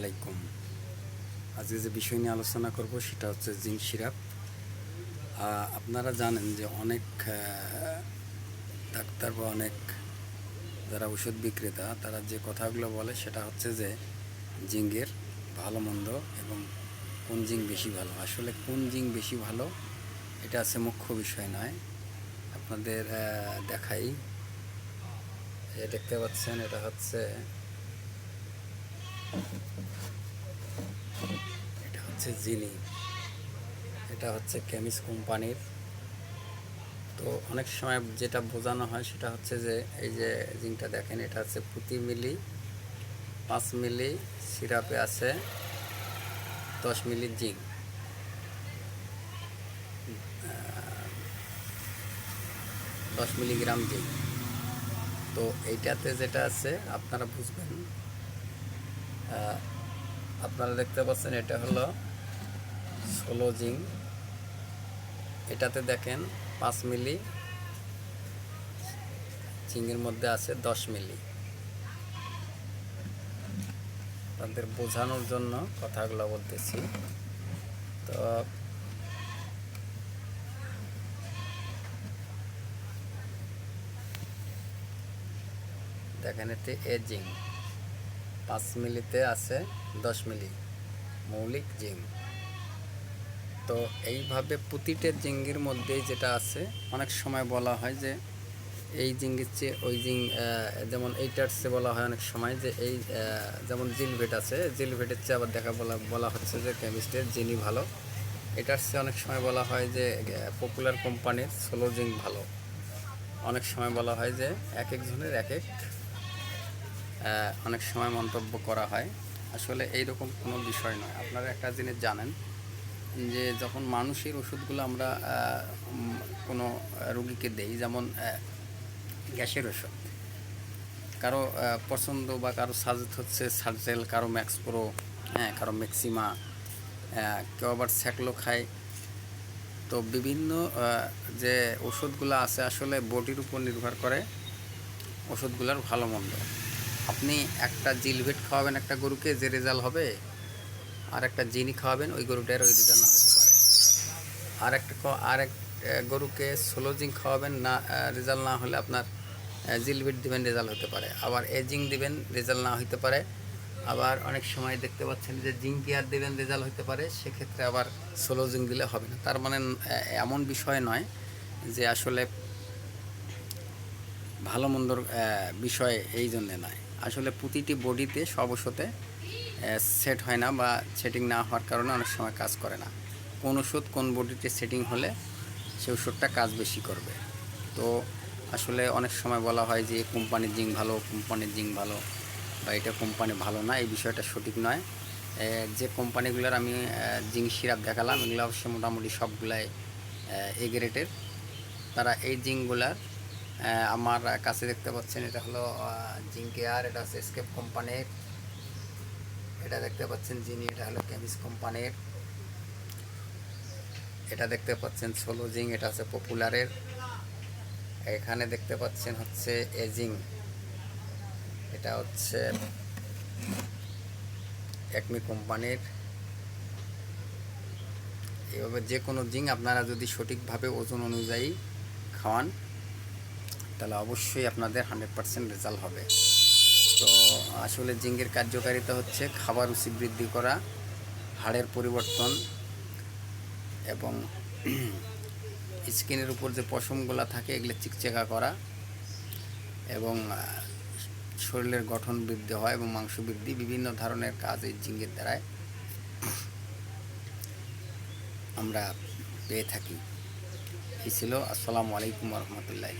আলাইকুম। আজকে যে বিষয় নিয়ে আলোচনা করব সেটা হচ্ছে জিঙ্ক সিরাপ। আপনারা জানেন যে অনেক ডাক্তার বা অনেক যারা ওষুধ বিক্রেতা, তারা যে কথাগুলো বলে সেটা হচ্ছে যে জিঙ্গের ভালো মন্দ এবং কোন জিঙ্ক বেশি ভালো। আসলে কোন জিঙ্ক বেশি ভালো, এটা আছে মুখ্য বিষয় নয়। আপনাদের দেখাই। দেখতে পাচ্ছেন, এটা হচ্ছে এটা হচ্ছে জিনি এটা হচ্ছে কেমিস কোম্পানির। তো অনেক সময় যেটা বোঝানো হয় সেটা হচ্ছে যে, এই যে জিঙ্কটা দেখেন, এটা হচ্ছে প্রতি মিলি পাঁচ মিলি সিরাপে আছে দশ মিলি জিঙ্ক দশ মিলিগ্রাম জিঙ্ক তো এইটাতে যেটা আছে, আপনারা বুঝবেন আপনারা দেখতে পাচ্ছেন, এটা হলো ষোলো জিং। এটাতে দেখেন পাঁচ মিলি চিংয়ের মধ্যে আছে দশ মিলি। তাদের বোঝানোর জন্য কথাগুলো বলতেছি। তো দেখেন এতে এ জিং। পাঁচ মিলিতে আছে দশ মিলি মৌলিক জিঙ্ক তো এইভাবে প্রতিটা জিঙ্গির মধ্যেই যেটা আছে, অনেক সময় বলা হয় যে এই জিঙ্গির চেয়ে ওই জিং যেমন এইটার চেয়ে বলা হয় অনেক সময় যে এই যেমন জিলভেট আছে, জিলভেটের চেয়ে আবার দেখা বলা বলা হচ্ছে যে কেমিস্ট্রির জিনি ভালো। এটার চেয়ে অনেক সময় বলা হয় যে পপুলার কোম্পানির সোলো জিঙ্ক ভালো। অনেক সময় বলা হয় যে এক একজনের এক এক অনেক সময় মন্তব্য করা হয়। আসলে এইরকম কোনো বিষয় নয়। আপনারা একটা জিনিস জানেন যে, যখন মানুষের ওষুধগুলো আমরা কোনো রুগীকে দেই, যেমন গ্যাসের ওষুধ, কারও পছন্দ বা কারও সাজেস্ট হচ্ছে সার্জেল কারও ম্যাক্স প্রো হ্যাঁ কারও ম্যাক্সিমা কেউ আবার স্যাকলো খায়। তো বিভিন্ন যে ওষুধগুলো আছে, আসলে বডির উপর নির্ভর করে ওষুধগুলোর ভালো মন্দ। আপনি একটা জিলভেট খাওয়াবেন একটা গরুকে, যে রেজাল্ট হবে, আর একটা জিনি খাওয়াবেন, ওই গরুটার ওই রেজাল্ট না হতে পারে। আর একটা আর এক গরুকে জিঙ্ক খাওয়াবেন, না রেজাল্ট না হলে আপনার জিলভেট দিবেন, রেজাল্ট হতে পারে। আবার এ জিঙ্ক দিবেন, রেজাল্ট না হতে পারে। আবার অনেক সময় দেখতে পাচ্ছেন যে জিঙ্ক কেয়ার দেবেন, রেজাল্ট হতে পারে, সেক্ষেত্রে আবার ষোলো জিঙ্ক দিলে হবে না। তার মানে এমন বিষয় নয় যে আসলে ভালো মন্দর বিষয় এই জন্যে নয়। আসলে প্রতিটি বডিতে সব ওষুধে সেট হয় না বা সেটিং না হওয়ার কারণে অনেক সময় কাজ করে না। কোন ওষুধ কোন বডিতে সেটিং হলে সে ওষুধটা কাজ বেশি করবে। তো আসলে অনেক সময় বলা হয় যে কোম্পানির জিঙ্ক ভালো কোম্পানির জিঙ্ক ভালো বা এটা কোম্পানি ভালো না এই বিষয়টা সঠিক নয়। যে কোম্পানিগুলোর আমি জিঙ্ক সিরাপ দেখালাম এগুলো অবশ্য মোটামুটি সবগুলাই এ তারা এই জিঙ্কগুলার আহ, আমার কাছে দেখতে পাচ্ছেন, এটা হলো জিঙ্ক এয়ার এটা হচ্ছে স্কেপ কোম্পানির এটা দেখতে পাচ্ছেন জিনি এটা হলো কেমিস কোম্পানির এটা দেখতে পাচ্ছেন সোলো জিঙ্ক এটা হচ্ছে পপুলারের এখানে দেখতে পাচ্ছেন হচ্ছে এজিং এটা হচ্ছে একমি কোম্পানির এভাবে যে কোনো জিঙ্ক আপনারা যদি সঠিকভাবে ওজন অনুযায়ী খাওয়ান তাহলে অবশ্যই আপনাদের হান্ড্রেড পারসেন্ট রেজাল্ট হবে। তো আসলে জিঙ্গের কার্যকারিতা হচ্ছে খাবার রুচি বৃদ্ধি করা, হাড়ের পরিবর্তন এবং স্কিনের উপর যে পশমগুলো থাকে এগুলো চিকচেকা করা এবং শরীরের গঠন বৃদ্ধি হয় এবং মাংস বৃদ্ধি, বিভিন্ন ধরনের কাজ এই জিঙ্কের দ্বারায় আমরা পেয়ে থাকি। এই ছিল। আসসালামু আলাইকুম রহমতুল্লাহ